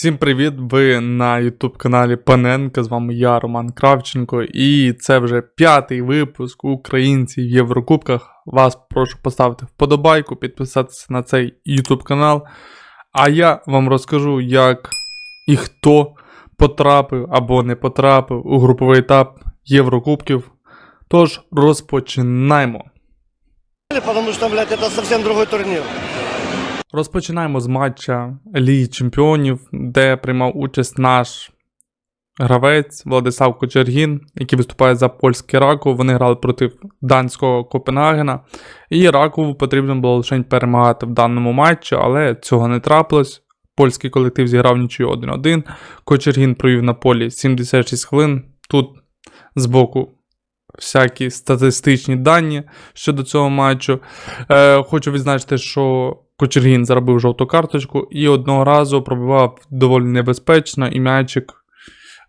Всім привіт! Ви на YouTube каналі Паненка. З вами я, Роман Кравченко, і це вже п'ятий випуск українців в Єврокубках. Вас прошу поставити вподобайку, підписатися на цей YouTube канал. А я вам розкажу, як і хто потрапив або не потрапив у груповий етап Єврокубків. Тож розпочинаємо. Потому что, блядь, это совсем другой турнир. Розпочинаємо з матча Ліги Чемпіонів, де приймав участь наш гравець Владислав Кочергін, який виступає за польський Раков. Вони грали проти данського Копенгагена. І Ракову потрібно було лише перемагати в даному матчі, але цього не трапилось. Польський колектив зіграв нічию 1-1. Кочергін провів на полі 76 хвилин. Тут збоку всякі статистичні дані щодо цього матчу. Е, хочу відзначити, що Кочергін заробив жовту карточку і одного разу пробивав доволі небезпечно, і м'ячик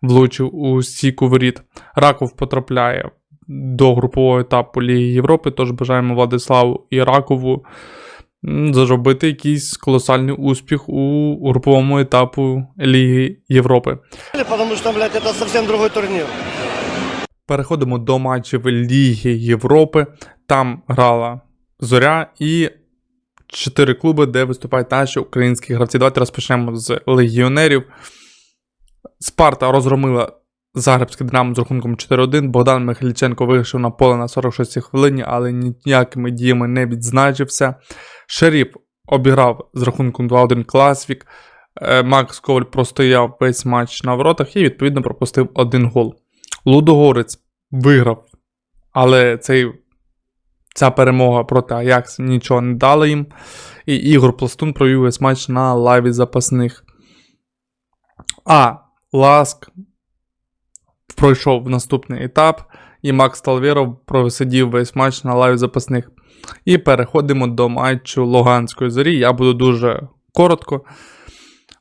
влучив у стійку воріт. Раков потрапляє до групового етапу Ліги Європи, тож бажаємо Владиславу і Ракову зробити якийсь колосальний успіх у груповому етапу Ліги Європи. Потому что, блядь, это совсем другой турнир. Переходимо до матчів Ліги Європи. Там грала Зоря і чотири клуби, де виступають наші українські гравці. Давайте розпочнемо з легіонерів. Спарта розгромила Загребське Динамо з рахунком 4-1. Богдан Михайліченко вийшов на поле на 46-й хвилині, але ніякими діями не відзначився. Шеріф обіграв з рахунком 2-1 Класвік. Е, Макс Коваль простояв весь матч на воротах і, відповідно, пропустив один гол. Лудогорець виграв, але цей, ця перемога проти Аякс нічого не дала їм. І Ігор Пластун провів весь матч на лаві запасних. А Ласк пройшов наступний етап, і Макс Талвєров просидів весь матч на лаві запасних. І переходимо до матчу Луганської зорі. Я буду дуже коротко.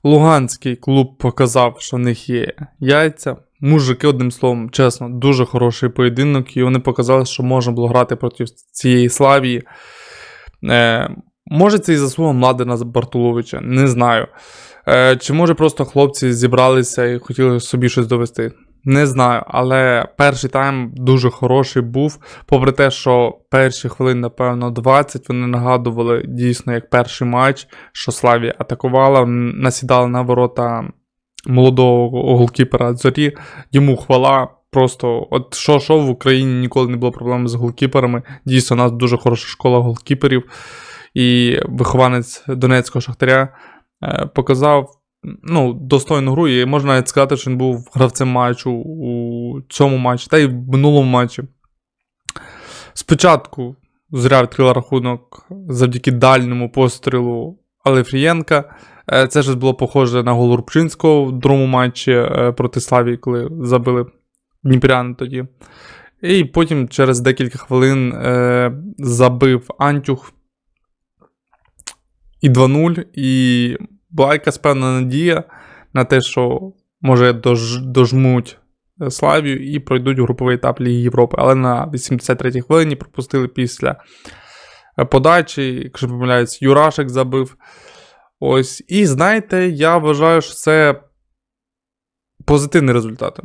Луганський клуб показав, що в них є яйця. Мужики, одним словом, чесно, дуже хороший поєдинок, і вони показали, що можна було грати проти цієї Славії. Е, може, це і заслуга Младена Бартуловича, не знаю. Е, чи може просто хлопці зібралися і хотіли собі щось довести? Не знаю, але перший тайм дуже хороший був. Попри те, що перші хвилини, напевно, 20 вони нагадували дійсно як перший матч, що Славія атакувала, насідала на ворота молодого голкіпера Зорі. Йому хвала. Просто, от що, що в Україні ніколи не було проблем з голкіперами. Дійсно, у нас дуже хороша школа голкіперів. І вихованець Донецького Шахтаря е, показав ну, достойну гру, і можна навіть сказати, що він був гравцем матчу у цьому матчі, та й в минулому матчі. Спочатку зря відкрила рахунок завдяки дальньому пострілу Алефрієнка. Е, Це ж було похоже на гол Рубчинського в другому матчі е, проти Славії, коли забили Дніпряни тоді. І потім через декілька хвилин е, забив Антюх і 2-0. І була якась певна надія на те, що може дож, дожмуть Славію і пройдуть груповий етап Ліги Європи. Але на 83-й хвилині пропустили після подачі, якщо помиляюсь, Юрашек забив. Ось. І знаєте, я вважаю, що це позитивний результат.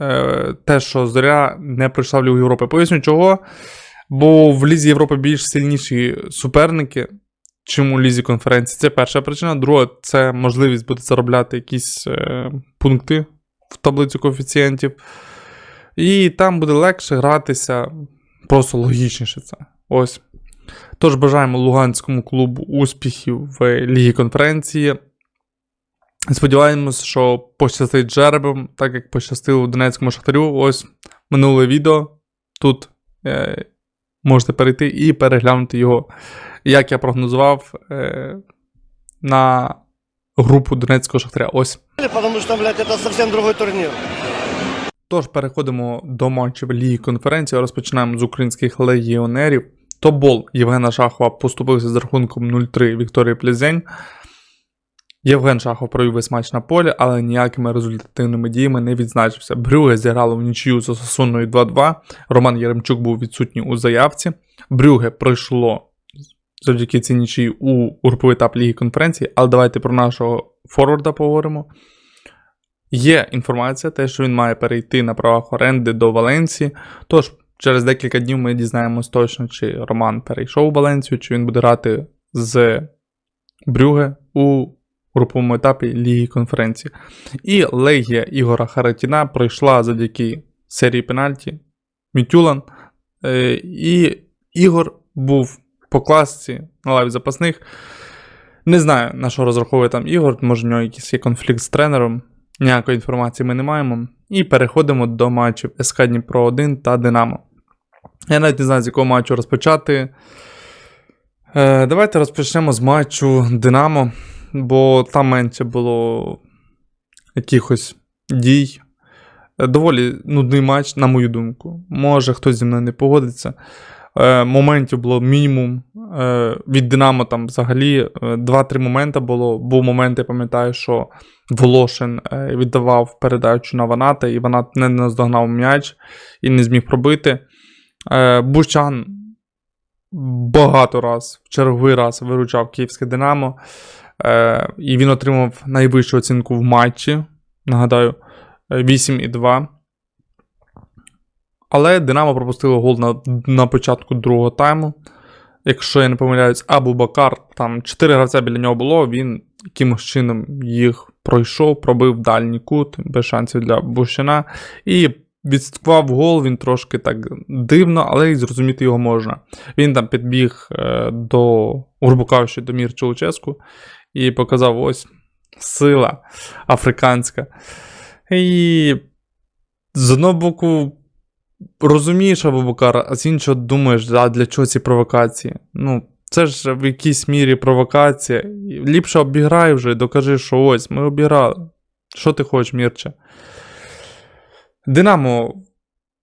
Е, те, що Зоря не прийшла в Лігу Європи. Поясню чого. Бо в Лізі Європи більш сильніші суперники, чим у Лізі конференції. Це перша причина. Друга, це можливість буде заробляти якісь е, пункти в таблицю коефіцієнтів. І там буде легше гратися, просто логічніше це. Ось. Тож бажаємо Луганському клубу успіхів в Лігі конференції. Сподіваємось, що пощастить жеребом, так як пощастило Донецькому шахтарю. Ось минуле відео. Тут е, можете перейти і переглянути його, як я прогнозував е, на групу Донецького шахтаря. Ось. Потому что, блядь, это совсем другой турнир. Тож переходимо до матчів Ліги конференції. Розпочинаємо з українських легіонерів. Тобол Євгена Шахова поступився з рахунком 0-3 Вікторії Плізень. Євген Шахов провів весь матч на полі, але ніякими результативними діями не відзначився. Брюге зіграло в нічию з Осасуною 2-2. Роман Яремчук був відсутній у заявці. Брюге пройшло завдяки цій нічиї у груповий етап Ліги конференції. Але давайте про нашого форварда поговоримо. Є інформація, те, що він має перейти на правах оренди до Валенції. Тож, через декілька днів ми дізнаємось точно, чи Роман перейшов у Валенцію, чи він буде грати з Брюге у груповому етапі Ліги конференції. І Легія Ігора Харатіна пройшла завдяки серії пенальті Мітюлан. Е, І Ігор був по класці на лаві запасних. Не знаю, на що розраховує там Ігор, може в нього якийсь є конфлікт з тренером. Ніякої інформації ми не маємо. І переходимо до матчів СК Дніпро 1 та Динамо. Я навіть не знаю, з якого матчу розпочати. Е, давайте розпочнемо з матчу Динамо, бо там менше було якихось дій. Е, Доволі нудний матч, на мою думку. Може, хтось зі мною не погодиться. Е, моментів було мінімум. Е, від Динамо там взагалі е, 2-3 моменти було. Був момент, я пам'ятаю, що Волошин е, віддавав передачу на Ваната, і Ванат не наздогнав м'яч і не зміг пробити. Е, Бущан багато раз, в черговий раз виручав київське Динамо. Е, і він отримав найвищу оцінку в матчі. Нагадаю, е, 8,2. Але Динамо пропустило гол на, на початку другого тайму. Якщо я не помиляюсь, Абу Бакар, там 4 гравця біля нього було, він якимось чином їх пройшов, пробив дальній кут, без шансів для Бущина. І відсткував гол, він трошки так дивно, але й зрозуміти його можна. Він там підбіг е, до, грубо кажучи, до Мірча Луческу і показав ось сила африканська. І з одного боку, розумієш Абубакара, а з іншого думаєш, а для чого ці провокації? Ну, це ж в якійсь мірі провокація. Ліпше обіграй вже і докажи, що ось ми обіграли. Що ти хочеш, Мірча? Динамо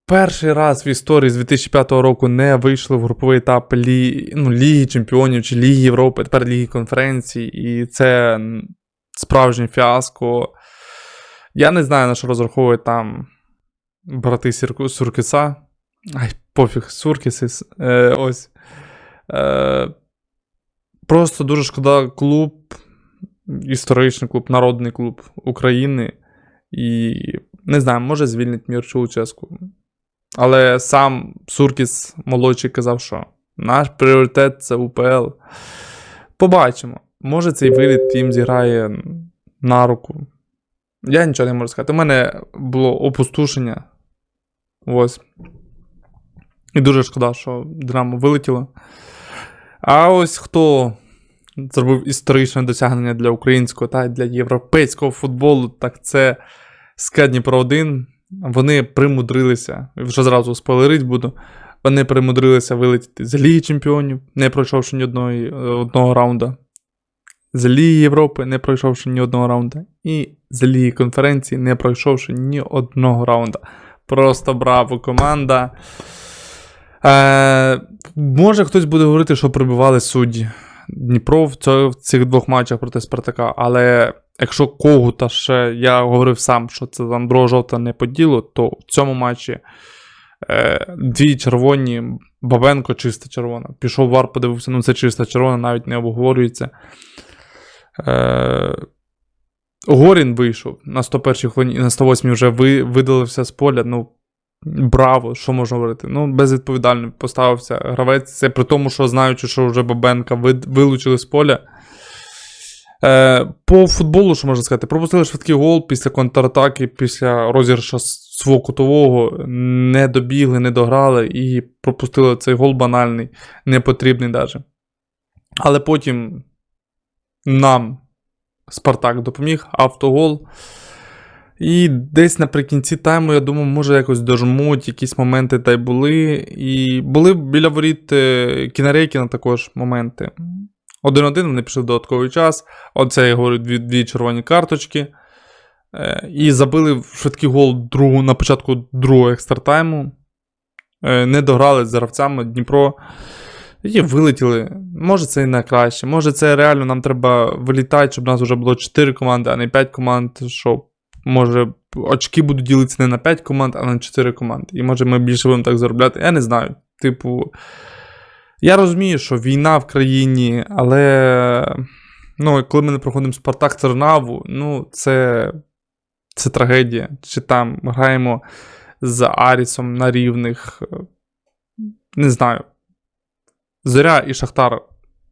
перший раз в історії з 2005 року не вийшли в груповий етап Лі... ну, Ліги Чемпіонів чи Ліги Європи, тепер Ліги конференцій, і це справжнє фіаско. Я не знаю, на що розраховує там брати Сірку... Суркіса. Ай, пофіг, Суркіси. Е, ось. Е, просто дуже шкода клуб, історичний клуб, народний клуб України. І не знаю, може звільнить Мірчу Луческу. Але сам Суркіс молодший казав, що наш пріоритет це УПЛ. Побачимо. Може цей виліт їм зіграє на руку. Я нічого не можу сказати. У мене було опустошення. Ось. І дуже шкода, що Динамо вилетіло. А ось хто зробив історичне досягнення для українського та для європейського футболу, так це СК Дніпро 1. Вони примудрилися, вже зразу спойлерить буду. Вони примудрилися вилетіти з Ліги Чемпіонів, не пройшовши ні одної, е, одного раунда. З Ліги Європи, не пройшовши ні одного раунда. І з Ліги конференції, не пройшовши ні одного раунда. Просто браво, команда. Е, може хтось буде говорити, що прибивали судді Дніпро в, цих двох матчах проти Спартака, але якщо Когута ще я говорив сам, що це друга жовта не по ділу, то в цьому матчі е, дві червоні, Бабенко чиста червона. Пішов вар, подивився, ну це чиста червона, навіть не обговорюється. Е, Горін вийшов на 101 хвилині і на 108 вже ви, видалився з поля. Ну, браво, що можна говорити? Ну, безвідповідально поставився гравець. Це при тому, що знаючи, що вже Бабенка вилучили з поля. Е, по футболу, що можна сказати, пропустили швидкий гол після контратаки, після розіграша свого кутового, не добігли, не дограли і пропустили цей гол банальний, непотрібний навіть. Але потім нам Спартак допоміг, автогол. І десь наприкінці тайму, я думаю, може якось дожмуть, якісь моменти та й були. І були біля воріт е, Кінарейкіна також моменти. Один-один вони пішли в додатковий час. Оце я говорю дві, дві червоні карточки. Е, І забили швидкий гол другу, на початку другого екстратайму. Е, Не дограли з гравцями Дніпро. І вилетіли. Може, це і на краще. Може, це реально нам треба вилітати, щоб у нас вже було 4 команди, а не 5 команд. Щоб може очки будуть ділитися не на 5 команд, а на 4 команди. І може ми більше будемо так заробляти. Я не знаю. Типу, я розумію, що війна в країні, але Ну, коли ми не проходимо Спартак Тернаву, ну, це, це трагедія. Чи там граємо з Арісом на рівних. е, Не знаю. Зоря і Шахтар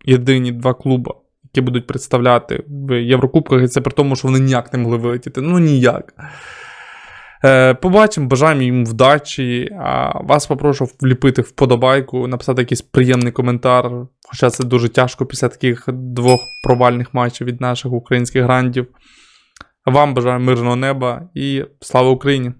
єдині два клуби, які будуть представляти в Єврокубках, і це при тому, що вони ніяк не могли вилетіти. Ну, ніяк. Е, побачимо, бажаємо їм вдачі. А вас попрошу вліпити вподобайку, написати якийсь приємний коментар. Хоча це дуже тяжко після таких двох провальних матчів від наших українських грандів. Вам бажаю мирного неба і слава Україні!